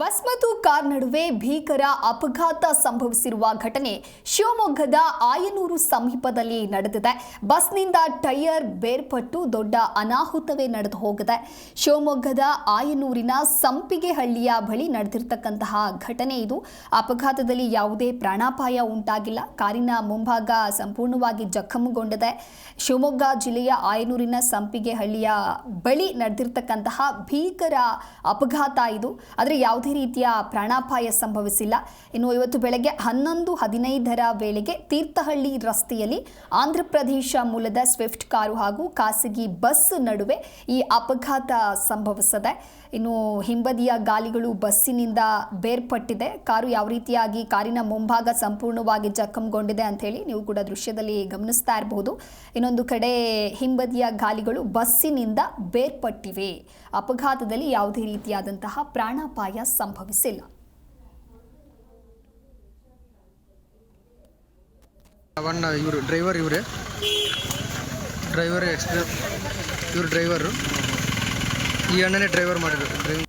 Bus ಮತ್ತು car ನಡುವೆ ಭೀಕರ ಅಪಘಾತ ಸಂಭವಿಸಿರುವ ಘಟನೆ ಶಿವಮೊಗ್ಗದ ಆಯನೂರು ಸಮೀಪದಲ್ಲಿ ನಡೆದಿದೆ. ಬಸ್ನಿಂದ ಟೈರ್ ಬೇರ್ಪಟ್ಟು ದೊಡ್ಡ ಅನಾಹುತವೇ ನಡೆದು ಹೋಗಿದೆ. ಶಿವಮೊಗ್ಗದ ಆಯನೂರಿನ ಸಂಪಿಗೆಹಳ್ಳಿಯ ಬಳಿ ನಡೆದಿರ್ತಕ್ಕಂತಹ ಘಟನೆ ಇದು. ಅಪಘಾತದಲ್ಲಿ ಯಾವುದೇ ಪ್ರಾಣಾಪಾಯ ಉಂಟಾಗಿಲ್ಲ. ಕಾರಿನ ಮುಂಭಾಗ ಸಂಪೂರ್ಣವಾಗಿ ಜಖಮ್ಮುಗೊಂಡಿದೆ ಶಿವಮೊಗ್ಗ ಜಿಲ್ಲೆಯ ಆಯನೂರಿನ ಸಂಪಿಗೆಹಳ್ಳಿಯ ಬಳಿ ನಡೆದಿರ್ತಕ್ಕಂತಹ ಭೀಕರ ಅಪಘಾತ ಇದು. ಆದರೆ ಯಾವುದೇ ರೀತಿಯ ಪ್ರಾಣಾಪಾಯ ಸಂಭವಿಸಿಲ್ಲ. ಇನ್ನು ಇವತ್ತು ಬೆಳಗ್ಗೆ ಹನ್ನೊಂದು ಹದಿನೈದರ ವೇಳೆಗೆ ತೀರ್ಥಹಳ್ಳಿ ರಸ್ತೆಯಲ್ಲಿ ಆಂಧ್ರ ಪ್ರದೇಶ ಮೂಲದ ಸ್ವಿಫ್ಟ್ ಕಾರು ಹಾಗೂ ಖಾಸಗಿ ಬಸ್ ನಡುವೆ ಈ ಅಪಘಾತ ಸಂಭವಿಸಿದೆ. ಇನ್ನು ಹಿಂಬದಿಯ ಗಾಲಿಗಳು ಬಸ್ಸಿನಿಂದ ಬೇರ್ಪಟ್ಟಿದೆ. ಕಾರು ಯಾವ ರೀತಿಯಾಗಿ ಕಾರಿನ ಮುಂಭಾಗ ಸಂಪೂರ್ಣವಾಗಿ ಜಖಂಗೊಂಡಿದೆ ಅಂತ ಹೇಳಿ ನೀವು ಕೂಡ ದೃಶ್ಯದಲ್ಲಿ ಗಮನಿಸ್ತಾ ಇರಬಹುದು. ಇನ್ನೊಂದು ಕಡೆ ಹಿಂಬದಿಯ ಗಾಲಿಗಳು ಬಸ್ಸಿನಿಂದ ಬೇರ್ಪಟ್ಟಿವೆ. ಅಪಘಾತದಲ್ಲಿ ಯಾವುದೇ ರೀತಿಯಾದಂತಹ ಪ್ರಾಣಾಪಾಯ ಸಂಭವಿಸಿಲ್ಲ. ಇವರು ಡ್ರೈವರ್ ಇವರೇ? ಡ್ರೈವರ್ ಎಕ್ಸ್ಪ್ರೆಸ್ ಇವರು ಡ್ರೈವರು ಈ ಅಣ್ಣನೇ ಡ್ರೈವರ್ ಮಾಡಿದ್ರು ಡ್ರೈವಿಂಗ್